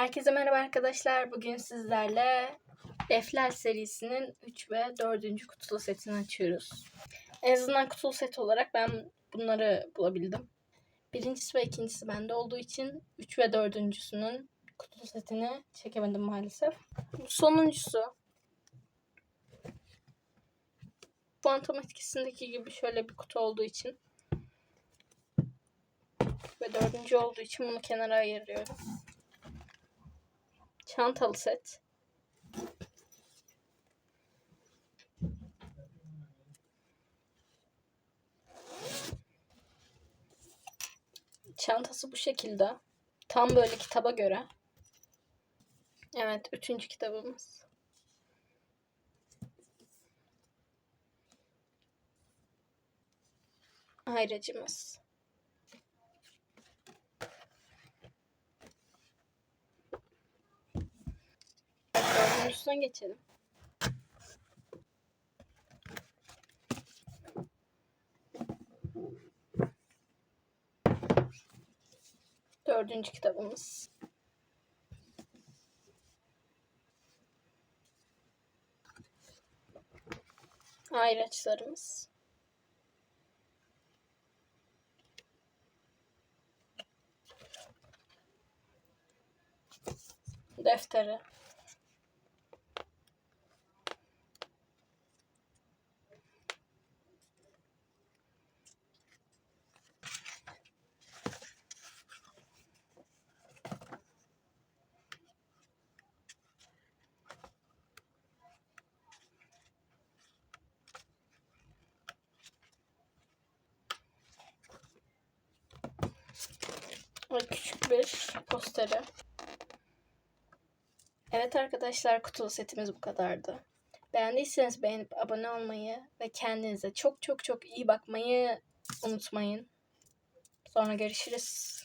Herkese merhaba arkadaşlar. Bugün sizlerle Defler serisinin 3 ve 4. kutulu setini açıyoruz. En azından kutulu set olarak ben bunları bulabildim. Birincisi ve ikincisi bende olduğu için 3 ve 4.sünün kutulu setini çekemedim maalesef. Sonuncusu. Kuantum etkisindeki gibi şöyle bir kutu olduğu için ve dördüncü olduğu için bunu kenara ayırıyorum. Çantalı set. Çantası bu şekilde. Tam böyle kitaba göre. Evet, üçüncü kitabımız. Ayracımız. Dördüncüsüne geçelim. Dördüncü kitabımız. Ayraçlarımız. Defteri. Ve küçük bir posteri. Evet arkadaşlar kutulu setimiz bu kadardı. Beğendiyseniz beğenip abone olmayı ve kendinize çok çok çok iyi bakmayı unutmayın. Sonra görüşürüz.